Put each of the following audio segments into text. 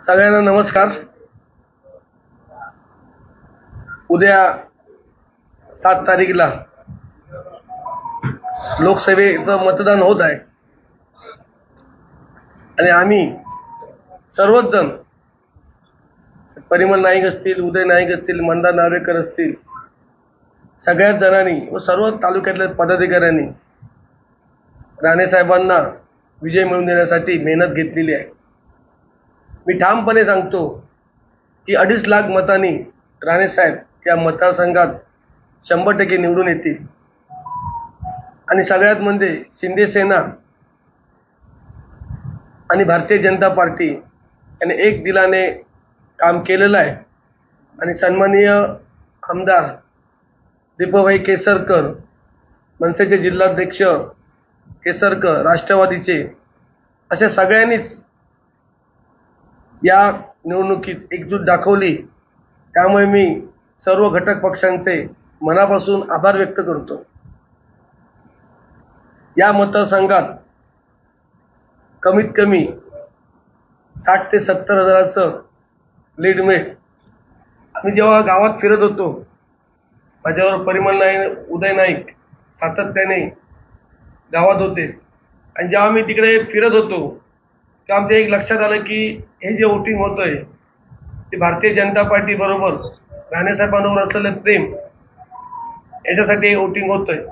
सगळ्यांना नमस्कार. उद्या सात तारीखला लोकसभेचं मतदान होत आहे. आणि आम्ही सर्वच जण परिमल नाईक असतील उदय नाईक असतील मंदा नार्वेकर असतील सगळ्याच जणांनी व सर्व तालुक्यातल्या पदाधिकाऱ्यांनी राणेसाहेबांना विजय मिळवून देण्यासाठी मेहनत घेतलेली आहे. मी ठामपणे सांगतो की अडीच लाख मतांनी राणेसाहेब या मतदारसंघात शंभर टक्के निवडून येतील. आणि सगळ्यात म्हणजे शिंदे सेना आणि भारतीय जनता पार्टी याने एक दिलाने काम केलेलं आहे. आणि सन्माननीय आमदार दीपभाई केसरकर मनसेचे जिल्हाध्यक्ष केसरकर राष्ट्रवादीचे अशा सगळ्यांनीच या निवडणुकीत एकजूट दाखवली. त्यामुळे मी सर्व घटक पक्षांचे मनापासून आभार व्यक्त करतो. या मतदारसंघात कमीत कमी साठ ते सत्तर हजाराचं लीड मिळेल. आम्ही जेव्हा गावात फिरत होतो माझ्यावर परिमल नाईक उदय नाईक सातत्याने गावात होते. आणि जेव्हा मी तिकडे फिरत होतो तेव्हा आमच्या एक लक्षात आलं की हे जे वोटिंग होतंय ते भारतीय जनता पार्टी बरोबर राणेसाहेबांवर असलेलं प्रेम याच्यासाठी वोटिंग होतंय.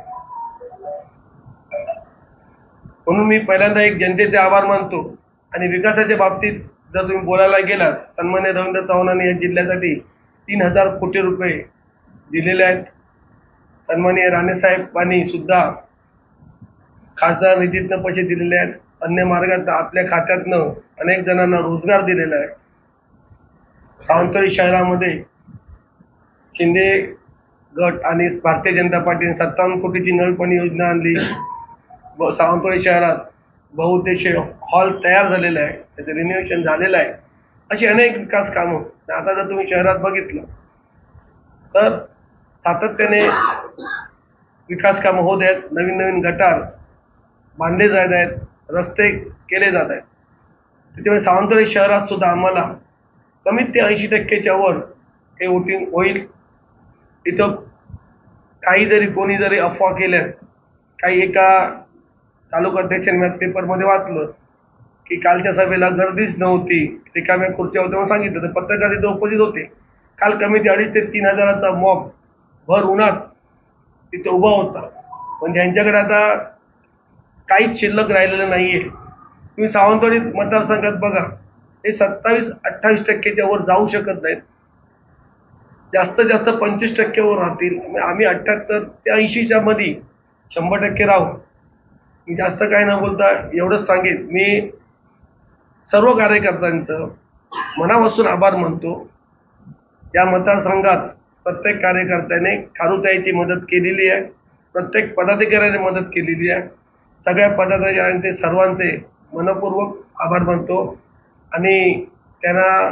म्हणून मी पहिल्यांदा एक जनतेचे आभार मानतो आणि विकासाच्या बाबतीत जर तुम्ही बोलायला गेलात सन्मान्य रवींद्र चव्हाणांनी या जिल्ह्यासाठी तीन हजार कोटी रुपये दिलेले आहेत. सन्मान्य राणेसाहेबांनी सुद्धा खासदार निधीतनं पैसे दिलेले आहेत. अन्य मार्गात आपल्या खात्यातनं अनेक जणांना रोजगार दिलेला आहे. सावंतवाडी शहरामध्ये शिंदे गट आणि भारतीय जनता पार्टीने सत्तावन्न कोटीची नळपणी योजना आणली. ब- सावंतवाडी शहरात बहुउद्देशीय हॉल तयार झालेला आहे. त्याचं रिनोव्हेशन झालेलं आहे. अशी अनेक विकास कामं. आता जर तुम्ही शहरात बघितलं तर सातत्याने विकास कामं होत आहेत. नवीन नवीन गटार बांधले जात आहेत. रस्ते केले जात आहेत. त्याच्यामुळे सावंतवाडी शहरात सुद्धा आम्हाला कमीत ते ऐंशी टक्केच्या वर हे वोटिंग होईल. इथं काही जरी कोणी जरी अफवा केल्या काही एका तालुका अध्यक्षांनी पेपरमध्ये वाचलं की कालच्या सभेला गर्दीच नव्हती. रिकाम्या खुर्च्या होत्या म्हणून सांगितलं तर पत्रकार तिथे उपस्थित होते. काल कमी ते अडीच ते तीन हजाराचा मॉब भर उन्हात तिथे उभा होता. पण ज्यांच्याकडे आता काहीच शिल्लक राहिलेलं नाहीये. तुम्ही सावंतवाडी मतदारसंघात बघा हे सत्तावीस अठ्ठावीस टक्केच्या वर जाऊ शकत नाहीत. जास्तीत जास्त पंचवीस टक्केवर राहतील. आम्ही अठ्ठ्याहत्तर ते ऐंशीच्या मध्ये शंभर टक्के राहू. मी जास्त काय न बोलता एवढंच सांगेन. मी सर्व कार्यकर्त्यांचं मनापासून आभार मानतो. या मतदारसंघात प्रत्येक कार्यकर्त्याने खारुताईची मदत केलेली आहे. प्रत्येक पदाधिकाऱ्याने मदत केलेली आहे. सगळ्या पदाधिकाऱ्यांचे सर्वांचे मनपूर्वक आभार मानतो. आणि त्यांना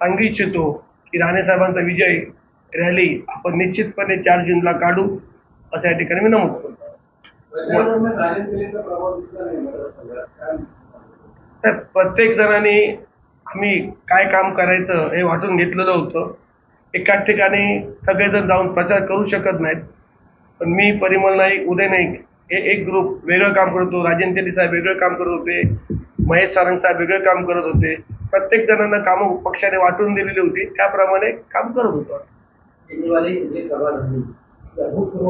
सांगू इच्छितो की राणेसाहेबांचा विजय रॅली आपण निश्चितपणे चार जूनला काढू असं या ठिकाणी मी नमूद करतो. तर प्रत्येक जणांनी आम्ही काय काम करायचं हे वाटून घेतलेलं होतं. एकाच ठिकाणी सगळेजण जाऊन प्रचार करू शकत नाहीत. पण मी परिमल नाईक उदय नाईक हे एक ग्रुप वेगळं काम करत होतो. राजेंद्र तेली साहेब वेगळं काम करत होते. महेश सारंग साहेब वेगळं काम करत होते. प्रत्येक जणांना कामं पक्षाने वाटून दिलेली होती. त्याप्रमाणे काम करत होतो केजरीवाल जी सभा झाली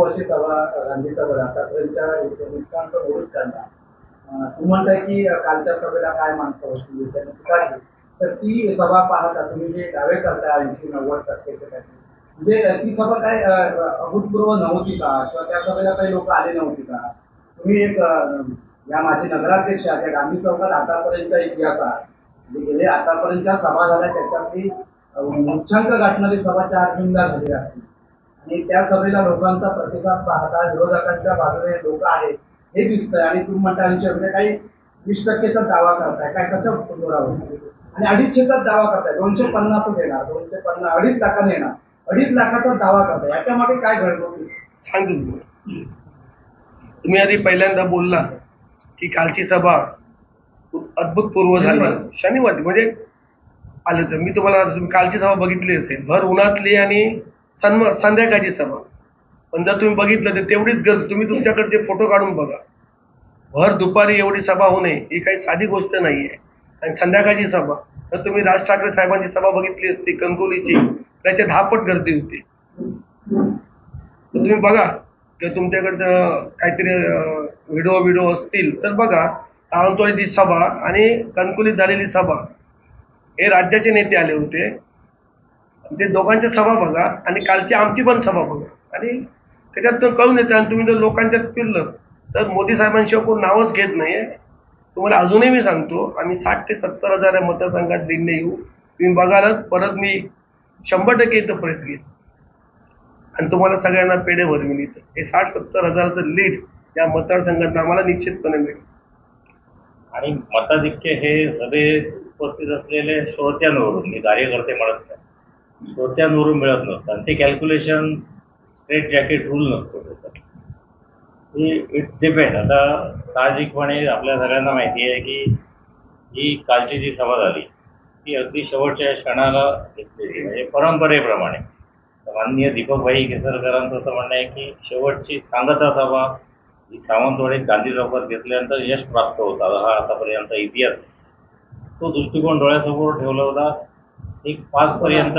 अशी सभा गांधी सभा आतापर्यंतच्या नुकसान तर होईल करणार म्हणताय की कालच्या सभेला काय माणसं होती तर ती सभा पाहता तुम्ही जे दावे करता ऐंशी नव्वद टक्के म्हणजे ती सभा काय अभूतपूर्व नव्हती का? किंवा त्या सभेला काही लोक आले नव्हते का? तुम्ही एक या माझे नगराध्यक्ष आहेत, त्या गांधी चौकात आतापर्यंतचा इतिहास आहे जे गेले आतापर्यंतच्या सभा झाल्या त्याच्यातली अं, उच्चांक गाठणारी सभा चार जूनला झाली आहे आणि त्या सभेला लोकांचा प्रतिसाद पाहता विरोधकांच्या बाजूने लोक आहेत हे दिसतंय. आणि तुम्ही म्हणता आमच्या म्हणजे काही वीस टक्केचा दावा करताय काय कसं पुनरावृत्ती आणि अडीच दावा करताय दोनशे पन्नासच येणार दोनशे पन्नास अडीच लाखाने येणार. अडीच लाखाचा दावा करताय. याच्या मागे काय घडलं सांगतो तुम्ही तुम्ही आधी पहिल्यांदा बोलला की कालची सभा अद्भुतपूर्व झाली. शनिवारी. म्हणजे आले तर. मी तुम्हाला तुम्ही कालची सभा बघितली असेल. भर उन्हातली आणि सन्म संध्याकाळची सभा. पण जर तुम्ही बघितलं तर तेवढीच गर्दी. तुम्ही तुमच्याकडचे फोटो काढून बघा. भर दुपारी एवढी सभा होणे ही काही साधी गोष्ट नाही आहे आणि संध्याकाळची सभा. तर तुम्ही राज ठाकरे साहेबांची सभा बघितली असती कणकोलीची त्याच्या दहा पट गर्दी होती. तर तुम्ही बघा किंवा तुमच्याकडं काहीतरी व्हिडिओ व्हिडिओ असतील तर बघा सावंतवाडीची सभा आणि कणकुलीत झालेली सभा. हे राज्याचे नेते आले होते. ते दोघांच्या सभा बघा आणि कालची आमची पण सभा बघा. आणि त्याच्यात तर कळून येतं आणि तुम्ही जर लोकांच्यात फिरलं तर मोदी साहेबांशिवाय कोण नावच घेत नाहीये. तुम्हाला अजूनही मी सांगतो आम्ही साठ ते सत्तर हजार मतदारसंघात दिंडे येऊ. तुम्ही बघालच परत मी शंभर टक्के इथं प्रेस घेईल आणि तुम्हाला सगळ्यांना पेढे भरवीन इथं. हे साठ सत्तर हजाराचं लीड या मतदारसंघात आम्हाला निश्चितपणे मिळेल. आणि मताधिक्य हे सगळे उपस्थित असलेले श्रोत्यांवरून मी कार्यकर्ते म्हणत नाही. श्रोत्यांवरून मिळत नसतं. आणि ते कॅल्क्युलेशन स्ट्रेट जॅकेट रूल नसतो इट डिपेंड आता साहजिकपणे आपल्या सगळ्यांना माहिती आहे की ही कालची जी सभा झाली ती अगदी शेवटच्या क्षणाला घेतलेली म्हणजे परंपरेप्रमाणे. माननीय दीपकभाई केसरकरांचं असं म्हणणं आहे की शेवटची सांगता सभा ही सावंतवाडीत गांधी चौकात घेतल्यानंतर यश प्राप्त होता. हा आतापर्यंत इतिहास. तो दृष्टिकोन डोळ्यासमोर ठेवला होता. एक पाच पर्यंत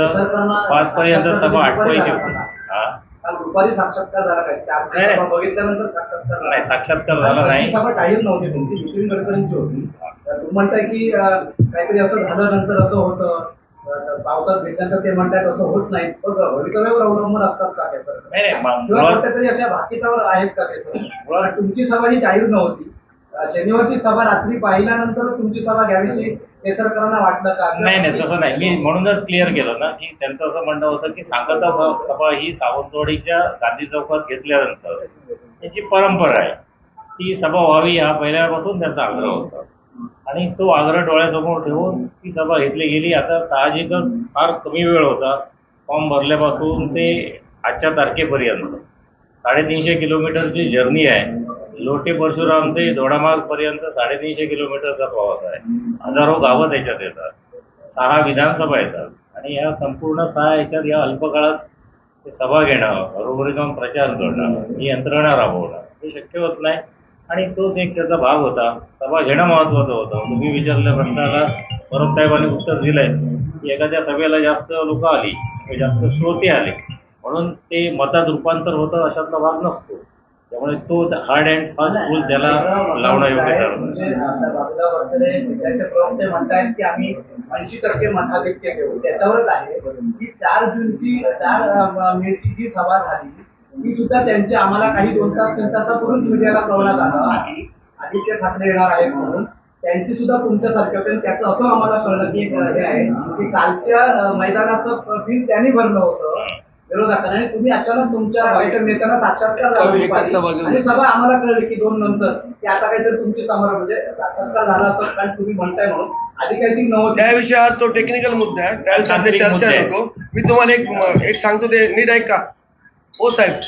पाच पर्यंत सभा आठवायची होती. हा? काल दुपारी साक्षात्कार झाला काय? त्या नाही, बघितल्यानंतर साक्षात्कार झाला. नाही साक्षात्कार झाला नाही. सभा जाहीर नव्हती तुमची नितीन गडकरींची होती. तर तुम्ही म्हणताय की अं, काहीतरी असं झालं नंतर असं होतं. अं, पावसात भेटल्यानंतर ते म्हणतायत असं होत नाही. बघ भवितव्यावर अवलंबून असतात का ते सर नाही नाही मा- किंवा मुळात कुठेतरी अशा भाकितावर आहेत का ते सर मुळात तुमची सभा ही जाहीर नव्हती. शनिवारची सभा रात्री पाहिल्यानंतर तुमची सभा घ्यावीशी केसरकरांना वाटलं का? नाही नाही तसं नाही. मी म्हणूनच क्लिअर केलं ना की त्यांचं असं म्हणणं होतं की सांगता सभा ही सावंतवाडीच्या गांधी चौकात घेतल्यानंतर त्याची परंपरा आहे. ती सभा व्हावी हा पहिल्यापासून त्यांचा आग्रह होता. आणि तो आग्रह डोळ्यासमोर ठेवून ती सभा घेतली गेली. आता साहजिकच फार कमी वेळ होता. फॉर्म भरल्यापासून ते आजच्या तारखेपर्यंत. साडेतीनशे किलोमीटरची जर्नी आहे. लोटे परशुराम ते दोडामार्गपर्यंत साडेतीनशे किलोमीटरचा प्रवास आहे. हजारो गावं त्याच्यात येतात. सहा विधानसभा येतात. आणि या संपूर्ण सहा याच्यात या अल्पकाळात ते सभा घेणं बरोबर जाऊन प्रचार करणं ही यंत्रणा राबवणं हे शक्य होत नाही. आणि तोच एक त्याचा भाग होता. सभा घेणं महत्त्वाचं होतं. तुम्ही विचारल्या प्रश्नाला परब साहेबांनी उत्तर दिलंय. की एखाद्या सभेला जास्त लोक आली किंवा जास्त श्रोते आले. म्हणून ते मतात रूपांतर होतं अशातला भाग नसतो. त्यामुळे तो हार्ड अँड फास्ट रूल त्याला लावणं योग्य म्हणजे प्रवक्ते म्हणतायत की आम्ही ऐंशी टक्के मताधिक्य घेऊ त्याच्यावरच आहे की चार जूनची चार मेची जी सभा झाली ती सुद्धा त्यांची आम्हाला काही दोन तास तीन तासापूर्वीच मीडियाला कळवण्यात आलं की आदित्य ठाकरे येणार आहेत म्हणून त्यांची सुद्धा तुमच्यासारखे होते त्याचं असं आम्हाला कळलं की एक हे आहे की कालच्या मैदानाचं बिल त्यांनी भरलं होतं विरोधकांना आणि तुम्ही अचानक तुमच्या वाईट नेत्यांना साक्षात्कार झाला. आणि सभा आम्हाला कळली की दोन नंतर की आता काहीतरी तुमची समोर म्हणजे साक्षात्कार झाला असं कारण तुम्ही म्हणताय म्हणून. आधी काही नव्हती त्या विषयावर तो टेक्निकल मुद्दा आहे. त्याविषयी तांत्रिक चर्चा. नको मी तुम्हाला एक एक सांगतो ते. नीट ऐका. हो साहेब.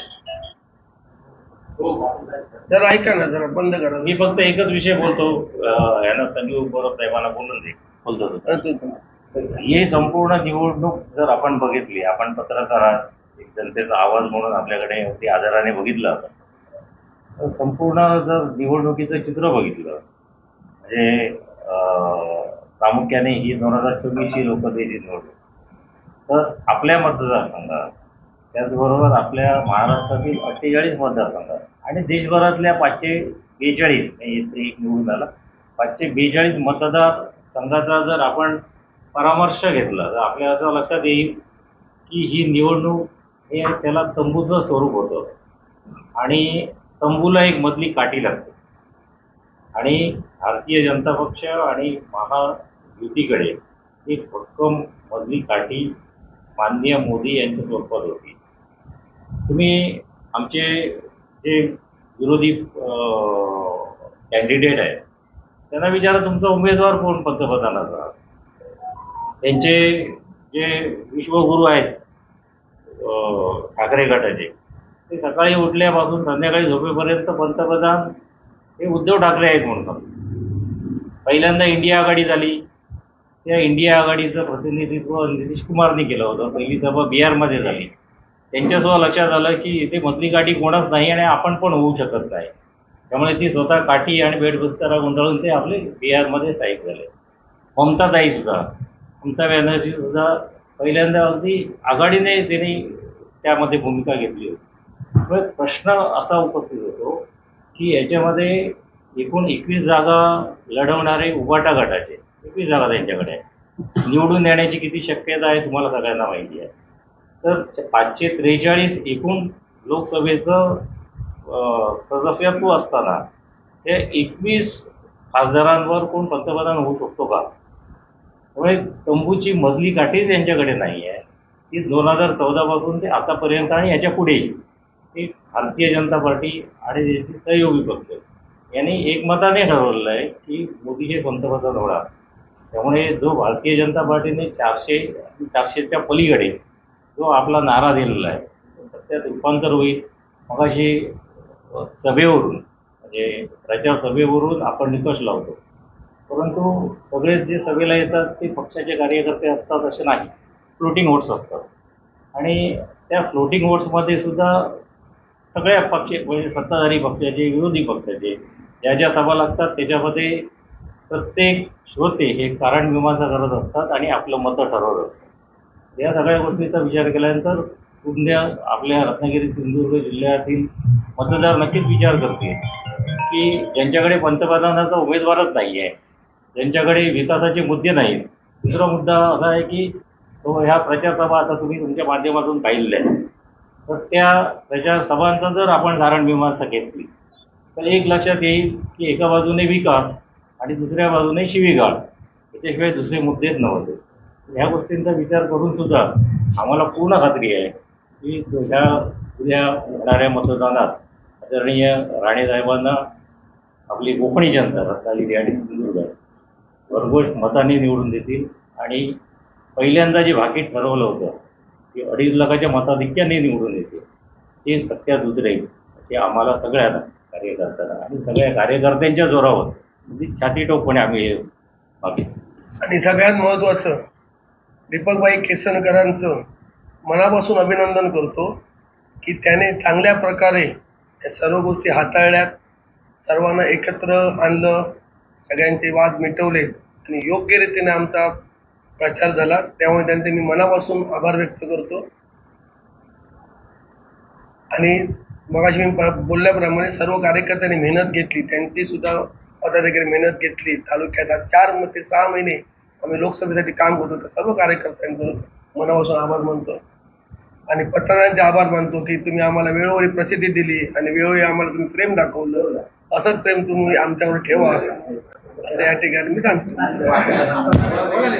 जरा ऐका ना जरा बंद करा. मी फक्त एकच विषय बोलतो. यानं संजीव बरोबर साहेबांना बोलून दे. बोलतो. ही संपूर्ण निवडणूक जर आपण बघितली आपण पत्रकार आहात एक जनतेचा आवाज म्हणून आपल्याकडे अगदी आदराने बघितलं तर संपूर्ण जर निवडणुकीचं चित्र बघितलं म्हणजे प्रामुख्याने ही दोन हजार चोवीसची लोकसभेची निवडणूक तर आपल्या मतदारसंघात त्याचबरोबर आपल्या महाराष्ट्रातील अठ्ठेचाळीस मतदारसंघात आणि देशभरातल्या पाचशे बेचाळीस म्हणजे एक निवडून आला पाचशे बेचाळीस मतदार संघाचा जर आपण परामर्श घेतला. तर आपल्या असं लक्षात येईल की ही निवडणूक हे त्याला तंबूचं स्वरूप होतं. आणि तंबूला एक मधली काठी लागते. आणि भारतीय जनता पक्ष आणि महायुतीकडे एक भक्कम मधली काठी माननीय मोदी यांच्या स्वरूपात होती. तुम्ही आमचे जे विरोधी कॅन्डिडेट आहेत त्यांना विचारा तुमचा उमेदवार कोण पंतप्रधानाचा? त्यांचे जे विश्वगुरू आहेत ठाकरे गटाचे ते सकाळी उठल्यापासून संध्याकाळी झोपेपर्यंत पंतप्रधान हे उद्धव ठाकरे आहेत म्हणून सांगतो. पहिल्यांदा इंडिया आघाडी झाली. त्या इंडिया आघाडीचं प्रतिनिधित्व नितीश कुमारने केलं होतं. पहिली सभा बिहारमध्ये झाली. त्यांच्यासोबत लक्षात आलं की इथे मधली गाठी कोणच नाही आणि आपण पण होऊ शकत नाही. त्यामुळे ती स्वतः काठी आणि बेडबुस्तारा गुंडाळून ते आपले बिहारमध्ये स्थायिक झाले. ममताताई सुद्धा ममता बॅनर्जी सुद्धा पहिल्यांदा अगदी आघाडीने त्यांनी त्यामध्ये भूमिका घेतली होती. त्यामुळे प्रश्न असा उपस्थित होतो की याच्यामध्ये एकूण एकवीस जागा लढवणारे उबाटा गटाचे एकवीस जागा त्यांच्याकडे आहे निवडून येण्याची किती शक्यता आहे तुम्हाला सगळ्यांना माहिती आहे. तर पाचशे त्रेचाळीस एकूण लोकसभेचं सदस्यत्व असताना त्या एकवीस खासदारांवर कोण पंतप्रधान होऊ शकतो का? त्यामुळे तंबूची मधली काठीच यांच्याकडे नाही आहे ती दोन हजार चौदापासून ते आतापर्यंत आणि याच्या पुढेही. ती भारतीय जनता पार्टी आणि त्याचे सहयोगी पक्ष. यांनी एकमताने ठरवलेलं आहे की मोदी हे पंतप्रधान होणार. त्यामुळे जो भारतीय जनता पार्टीने चारशे चारशेच्या पलीकडे जो आपला नारा दिलेला आहे त्यात रूपांतर होईल मगाशी सभेवरून म्हणजे प्रचार सभेवरून आपण निकष लावतो. परंतु सगळे जे सभेला येतात ते पक्षाचे कार्यकर्ते असतात असे नाही. फ्लोटिंग वोट्स असतात. आणि त्या फ्लोटिंग वोट्समध्ये सुद्धा सगळ्या पक्ष म्हणजे सत्ताधारी पक्षाचे विरोधी पक्षाचे ज्या ज्या सभा लागतात त्याच्यामध्ये प्रत्येक श्रोते हे कारण मीमांसा करत असतात आणि आपलं मतं ठरवत असतात. या सगळ्या गोष्टीचा विचार केल्यानंतर उद्या आपल्या रत्नागिरी सिंधुदुर्ग जिल्ह्यातील मतदार नक्कीच विचार करतील की ज्यांच्याकडे पंतप्रधानाचा उमेदवारच नाही आहे त्यांच्याकडे विकासाचे मुद्दे नाहीत. दुसरा मुद्दा असा आहे की तो ह्या प्रचारसभा आता तुम्ही तुमच्या माध्यमातून पाहिलेल्या आहेत. तर त्या प्रचार सभांचा जर आपण धारण मीमांसा घेतली तर एक लक्षात येईल की एका बाजूने विकास आणि दुसऱ्या बाजूने शिवीगाळ. याच्याशिवाय दुसरे मुद्देच नव्हते. ह्या गोष्टींचा विचार करून सुद्धा आम्हाला पूर्ण खात्री आहे की ह्या उद्या होणाऱ्या मतदानात आदरणीय राणेसाहेबांना आपली कोकणी जनता रत्नागिरी आणि सिंधुदुर्ग भरघोष मताने निवडून देतील. आणि पहिल्यांदा जे भाकीत ठरवलं होतं ते अडीच लाखाच्या मताधिक्याने निवडून येते ते सत्यात उतरेल ते आम्हाला सगळ्यांना कार्यकर्त्यांना आणि सगळ्या कार्यकर्त्यांच्या जोरावर म्हणजे छातीटोकपणे आम्ही हे मागितलं आणि सगळ्यात महत्त्वाचं दीपकबाई केसनकरांचं मनापासून अभिनंदन करतो की त्याने चांगल्या प्रकारे या सर्व गोष्टी हाताळल्यात सर्वांना एकत्र आणलं सगळ्यांचे वाद मिटवले आणि योग्य रीतीने आमचा प्रचार झाला. त्यामुळे त्यांचे मी मनापासून आभार व्यक्त करतो. आणि मगाशी मी बोलल्याप्रमाणे सर्व कार्यकर्त्यांनी मेहनत घेतली. त्यांची सुद्धा पदाधिकारी मेहनत घेतली. तालुक्यात चार ते सहा महिने आम्ही लोकसभेसाठी काम करतो तर सर्व कार्यकर्त्यांचं मनापासून आभार मानतो. आणि पत्रकारांचे आभार मानतो की तुम्ही आम्हाला वेळोवेळी प्रसिद्धी दिली आणि वेळोवेळी आम्हाला तुम्ही प्रेम दाखवलं. असंच प्रेम तुम्ही आमच्यावर ठेवा. असं या ठिकाणी मी सांगतो